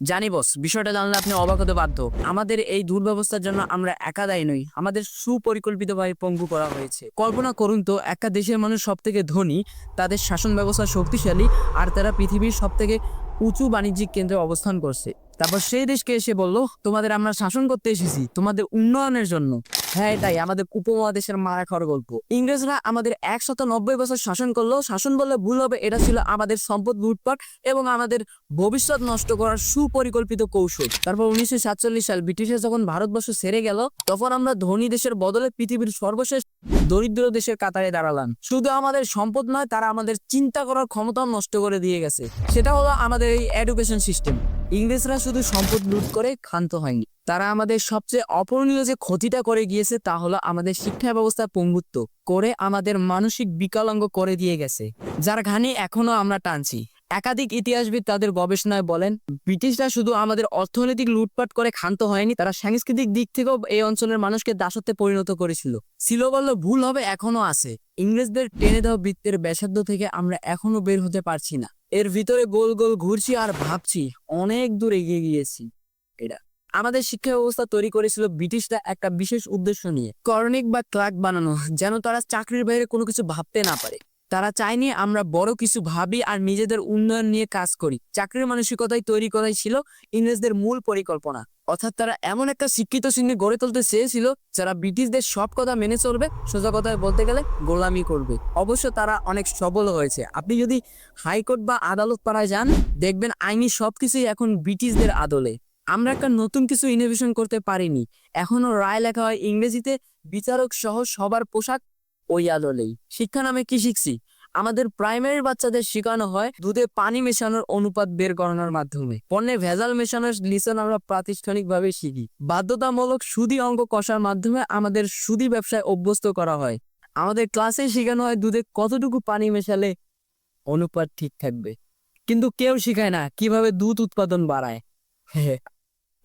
জানি বস বিষয়টা জানলে আপনি অবাক হতে বাধ্য। আমাদের এই দুর্ব্যবস্থার জন্য আমরা একা দায়ী নই। আমাদের সুপরিকল্পিতভাবে পঙ্গু করা হয়েছে। কল্পনা করুন তো, একটা দেশের মানুষ সব থেকে ধনী, তাদের শাসন ব্যবস্থা শক্তিশালী, আর তারা পৃথিবীর সব থেকে উঁচু বাণিজ্যিক কেন্দ্রে অবস্থান করছে। তারপর সেই দেশকে এসে বলল, তোমাদের আমরা শাসন করতে এসেছি, তোমাদের উন্নয়নের জন্য। হ্যাঁ তাই আমাদের উপমহাদেশের মারা খাওয়ার গল্প। ইংরেজরা আমাদের একশত নব্বই বছর শাসন করল। শাসন বললে ভুল হবে, এটা ছিল আমাদের সম্পদ লুটপাট এবং আমাদের ভবিষ্যৎ নষ্ট করার সুপরিকল্পিত কৌশল। তারপর উনিশশো সাতচল্লিশ সাল ব্রিটিশে যখন ভারতবর্ষ সেরে গেল, তখন আমরা ধনী দেশের বদলে পৃথিবীর সর্বশেষ দরিদ্র দেশের কাতারে দাঁড়ালাম। শুধু আমাদের সম্পদ নয়, তারা আমাদের চিন্তা করার ক্ষমতাও নষ্ট করে দিয়ে গেছে। সেটা হলো আমাদের এই এডুকেশন সিস্টেম ইংরেজরা শুধু সম্পদ লুট করে ক্ষান্ত হয়নি। তারা আমাদের সবচেয়ে অপূরণীয় যে ক্ষতিটা করে গিয়েছে, তা হলো আমাদের শিক্ষা ব্যবস্থা পঙ্গুত্ব করে আমাদের মানসিক বিকলাঙ্গ করে দিয়ে গেছে, যার ঘানি এখনও আমরা টানছি। একাধিক ইতিহাসবিদ তাদের গবেষণায় বলেন, ব্রিটিশরা শুধু আমাদের অর্থনৈতিক লুটপাট করে ক্ষান্ত হয়নি, তারা সাংস্কৃতিক দিক থেকেও এই অঞ্চলের মানুষকে দাসত্বে পরিণত করেছিল। ছিল বললে ভুল হবে এখনও আছে। ইংরেজদের টেনে দেওয়া বৃত্তের ব্যাসার্ধ থেকে আমরা এখনও বের হতে পারছি না। এর ভিতরে গোল গোল ঘুরছি আর ভাবছি, অনেক দূর এগিয়ে গিয়েছি। এটা আমাদের শিক্ষা ব্যবস্থা তৈরি করেছিল ব্রিটিশরা একটা বিশেষ উদ্দেশ্য নিয়ে। করনিক বা ক্লার্ক বানানো, যেন তারা চাকরির বাইরে কোনো কিছু ভাবতে না পারে। তারা চায়নি আমরা বড় কিছু ভাবি আর নিজেদের উন্নয়ন নিয়ে কাজ করি। চাকরির মানসিকতায় তৈরি করাই ছিল ইংরেজদের মূল পরিকল্পনা। অর্থাৎ তারা এমন একটা শিক্ষিত শ্রেণি গড়ে তুলতে চেয়েছিল যারা ব্রিটিশদের সব কথা মেনে চলবে, সোজা কথায় বলতে গেলে গোলামি করবে। অবশ্য তারা অনেক সবল হয়েছে। আপনি যদি হাইকোর্ট বা আদালত পাড়ায় যান, দেখবেন আইনি সবকিছুই এখন ব্রিটিশদের আদলে। আমরা একটা নতুন কিছু ইনোভেশন করতে পারিনি। এখনও রায় লেখা হয় ইংরেজিতে, বিচারক সহ সবার পোশাক ওই আদলেই। শিক্ষা নামে কি শিখছি? আমাদের প্রাইমারি বাচ্চাদের শেখানো হয় দুধে পানি মেশানোর অনুপাত বের করানোর মাধ্যমে। পণ্যে ভেজাল মেশানোর লিসন আমরা প্রাতিষ্ঠানিকভাবে শিখি। বাধ্যতামূলক সুদি অঙ্ক কষার মাধ্যমে আমাদের সুদি ব্যবসায় অভ্যস্ত করা হয়। আমাদের ক্লাসে শেখানো হয় দুধে কতটুকু পানি মেশালে অনুপাত ঠিক থাকবে। কিন্তু কেউ শেখায় না কীভাবে দুধ উৎপাদন বাড়ায়। হ্যাঁ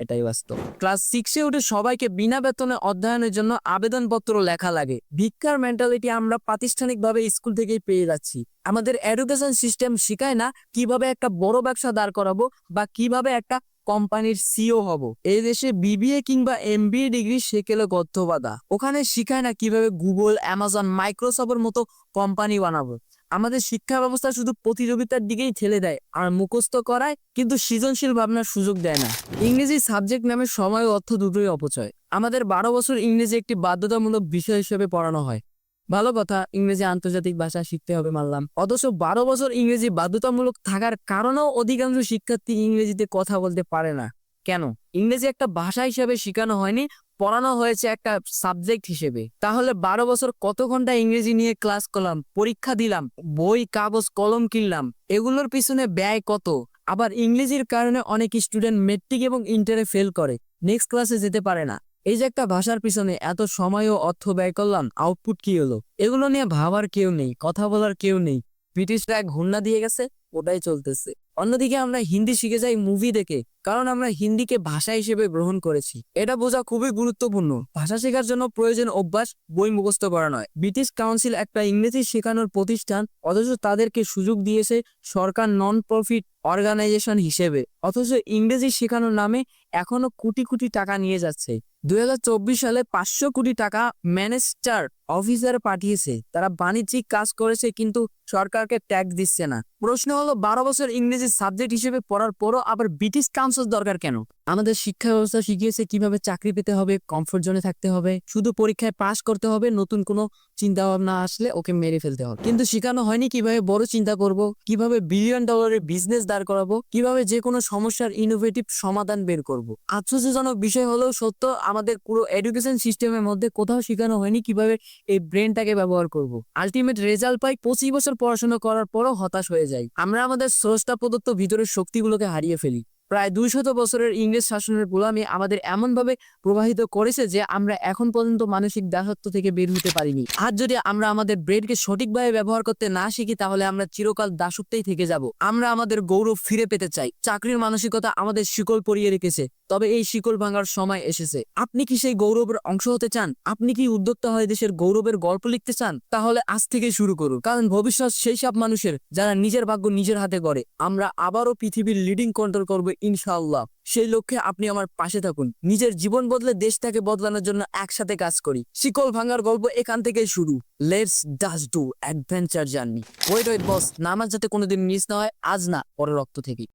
এটাই বাস্তব। ক্লাস সিক্সে উঠে সবাইকে বিনা বেতনে অধ্যয়নের জন্য আবেদনপত্র লেখা লাগে। ভিক্ষার মেন্টালিটি আমরা প্রাতিষ্ঠানিকভাবে স্কুল থেকেই পেয়ে যাচ্ছি। আমাদের এডুকেশন সিস্টেম শেখায় না কীভাবে একটা বড় ব্যবসা দাঁড় করাবো বা কীভাবে একটা কোম্পানির সিও হব। এই দেশে বিবিএ কিংবা এমবিএ ডিগ্রি শেখেলে গদ্যবাদা ওখানে শিখায় না কীভাবে গুগল অ্যামাজন মাইক্রোসফটের মতো কোম্পানি বানাবো। আমাদের শিক্ষা ব্যবস্থা শুধু প্রতিযোগিতার দিকেই ঠেলে দেয় আর মুখস্থ করায় কিন্তু সৃজনশীল ভাবনার সুযোগ দেয় না। ইংরেজি সাবজেক্ট নামে সময় অর্থ দুটোই অপচয়। আমাদের বারো বছর ইংরেজি একটি বাধ্যতামূলক বিষয় হিসেবে পড়ানো হয়। ভালো কথা, ইংরেজি আন্তর্জাতিক ভাষা শিখতে হবে মানলাম। অথচ বারো বছর ইংরেজি বাধ্যতামূলক থাকার কারণেও অধিকাংশ শিক্ষার্থী ইংরেজিতে কথা বলতে পারে না। কেন? ইংরেজি একটা ভাষা হিসেবে শেখানো হয়নি পড়ানো হয়েছে একটা সাবজেক্ট হিসেবে। তাহলে বারো বছর কত ঘণ্টা ইংরেজি নিয়ে ক্লাস করলাম, পরীক্ষা দিলাম, বই, কাগজ, কলম কিনলাম, এগুলোর পিছনে ব্যয় কত? আবার ইংরেজির কারণে অনেক স্টুডেন্ট মেট্রিক এবং ইন্টারে ফেল করে নেক্সট ক্লাসে যেতে পারে না। এই যে একটা ভাষার পিছনে এত সময় ও অর্থ ব্যয় করলাম আউটপুট কি হলো? এগুলো নিয়ে ভাবার কেউ নেই, কথা বলার কেউ নেই। ব্রিটিশরা এক ঘূর্ণা দিয়ে গেছে, ওটাই চলতেছে। অন্যদিকে আমরা হিন্দি শিখে যাই মুভি দেখে, কারণ আমরা হিন্দিকে ভাষা হিসেবে গ্রহণ করেছি। এটা বোঝা খুবই গুরুত্বপূর্ণ। ভাষা শেখার জন্য প্রয়োজন অভ্যাস, বই মুখস্থ করা নয়। ব্রিটিশ কাউন্সিল একটা ইংরেজি শেখানোর প্রতিষ্ঠান, অথচ তাদেরকে সুযোগ দিয়েছে সরকার নন প্রফিট অর্গানাইজেশন হিসেবে, অথচ ইংরেজি শেখানোর নামে এখনও কোটি কোটি টাকা নিয়ে যাচ্ছে। দুই হাজার চব্বিশ সালে পাঁচশো কোটি টাকা ম্যানেস্টার অফিসার পাঠিয়েছে। তারা বাণিজ্যিক কাজ করেছে কিন্তু সরকারকে ট্যাক্স দিচ্ছে না। প্রশ্ন হলো, বারো বছর ইংরেজি সাবজেক্ট হিসেবে পড়ার পরও আবার ব্রিটিশ কাউন্সিল দরকার কেন? আমাদের শিক্ষা ব্যবস্থা শিখিয়েছে কীভাবে চাকরি পেতে হবে কমফোর্ট জোনে থাকতে হবে, শুধু পরীক্ষায় পাশ করতে হবে, নতুন কোনো চিন্তা ভাবনা আসলে ওকে মেরে ফেলতে হবে। কিন্তু শেখানো হয়নি কীভাবে বড় চিন্তা করব, কীভাবে বিলিয়ন ডলারের বিজনেস দাঁড় করাবো, কীভাবে যে কোনো সমস্যার ইনোভেটিভ সমাধান বের করব। আশ্চর্যজনক বিষয় হলেও সত্য, আমাদের পুরো এডুকেশন সিস্টেমের মধ্যে কোথাও শেখানো হয়নি কীভাবে এই ব্রেনটাকে ব্যবহার করব। আলটিমেট রেজাল্ট পাই পঁচিশ বছর পড়াশোনা করার পরও হতাশ হয়ে যাই। আমরা আমাদের স্রষ্টা প্রদত্ত ভিতরের শক্তিগুলোকে হারিয়ে ফেলি। প্রায় দুইশত বছরের ইংরেজ শাসনের গোলামি আমাদের এমনভাবে প্রবাহিত করেছে যে আমরা এখন পর্যন্ত মানসিক দাসত্ব থেকে বের হতে পারিনি। আর যদি আমরা আমাদের ব্রেনকে সঠিকভাবে ব্যবহার করতে না শিখি, তাহলে আমরা চিরকাল দাসত্বেই থেকে যাব। আমরা আমাদের গৌরব ফিরে পেতে চাই। চাকরির মানসিকতা আমাদের শিকল পরিয়ে রেখেছে। তবে এই শিকল ভাঙার সময় এসেছে। আপনি কি সেই গৌরবের অংশ হতে চান? আপনি কি উদ্যোক্তা হয়ে দেশের গৌরবের গল্প লিখতে চান? তাহলে আজ থেকে শুরু করুন। কারণ ভবিষ্যৎ সেই সব মানুষের, যারা নিজের ভাগ্য নিজের হাতে গড়ে। আমরা আবারও পৃথিবীর লিডিং কন্ট্রোল করব ইনশাআল্লাহ। সেই লক্ষ্যে আপনি আমার পাশে থাকুন। নিজের জীবন বদলে দেশটাকে বদলানোর জন্য একসাথে কাজ করি। শিকল ভাঙার গল্প এখান থেকে শুরু। Let's does do adventure journey wait wait boss নামাজ যাতে কোনোদিন মিস না হয়, আজ না পরে রক্ত থেকে।